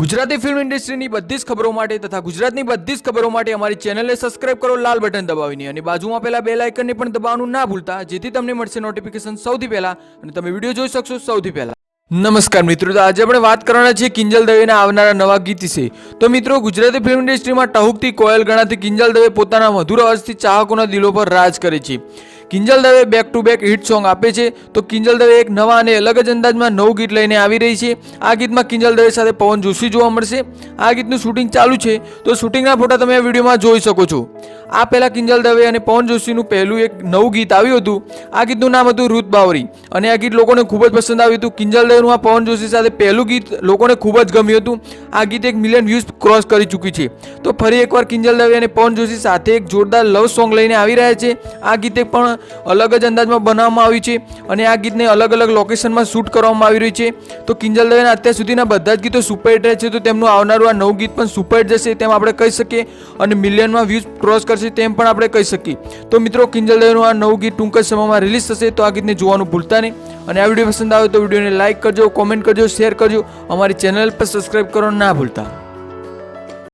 Gujarati film ઇન્ડસ્ટ્રીની બધી જ ખબરો માટે તથા ગુજરાતની બધી જ ખબરો માટે અમારી ચેનલને સબસ્ક્રાઇબ કરો, લાલ બટન દબાવીને અને બાજુમાં પહેલા બે લાઇકનને પણ દબાવવાનું ના ભૂલતા, જેથી તમને મળશે નોટિફિકેશન સૌથી પહેલા અને તમે વીડિયો જોઈ શકશો સૌથી પહેલા. નમસ્કાર મિત્રો, તો આજે આપણે વાત કરવાના છીએ કિંજલ દવેના આવનારા નવા ગીત વિશે. તો મિત્રો, ગુજરાતી ફિલ્મ ઇન્ડસ્ટ્રીમાં ટહુકથી કોયલ ગણાતી કિંજલ દવે પોતાના મધુર અવાજથી ચાહકોના દિલો પર રાજ કરે છે. Kinjal Dave back to back hit song આપે છે. તો કિંજલ દવે એક નવા અને અલગ જ અંદાજમાં નવું ગીત લઈને આવી રહી છે. આ ગીતમાં કિંજલ દવે સાથે પવન જોશી જોવા મળશે. આ ગીતનું શૂટિંગ ચાલુ છે. તો શૂટિંગના ફોટા તમે આ વિડીયોમાં જોઈ શકો છો. આ પહેલાં કિંજલ દવે અને પવન જોશીનું પહેલું એક નવું ગીત આવ્યું હતું. આ ગીતનું નામ હતું રૂત બાવરી. અને આ ગીત લોકોને ખૂબ જ પસંદ આવ્યું હતું. કિંજલ દવેનું આ પવન જોશી સાથે પહેલું ગીત લોકોને ખૂબ જ ગમ્યું હતું. આ ગીત એક મિલિયન વ્યૂઝ ક્રોસ કરી ચૂકી છે. તો ફરી એકવાર કિંજલ દવે અને પવન જોશી સાથે એક જોરદાર લવ સોંગ લઈને આવી રહ્યા છે. આ ગીતે પણ અલગ જ અંદાજમાં બનાવવામાં આવ્યું છે અને આ ગીતને અલગ અલગ લોકેશનમાં શૂટ કરવામાં આવી રહ્યું છે. તો કિંજલ દવેના અત્યાર સુધીના બધા જ ગીતો સુપરહિટ રહે છે. તો તેમનું આવનારું આ નવું ગીત પણ સુપરહિટ જશે તેમ આપણે કહી શકીએ. અને મિલિયનમાં વ્યૂઝ ક્રોસ કરશે તેમ પણ આપણે કહી શકીએ. તો મિત્રો, કિંજલ દવેનું આ નવું ગીત ટૂંક જ સમયમાં રિલીઝ થશે, તો આ ગીતને જોવાનું ભૂલતા નહીં. અને આ વીડિયો પસંદ આવે તો વિડીયોને લાઇક કરજો કોમેન્ટ કરજો શેર કરજો. અમારી ચેનલ પર સબસ્ક્રાઇબ કરવાનું ના ભૂલતા.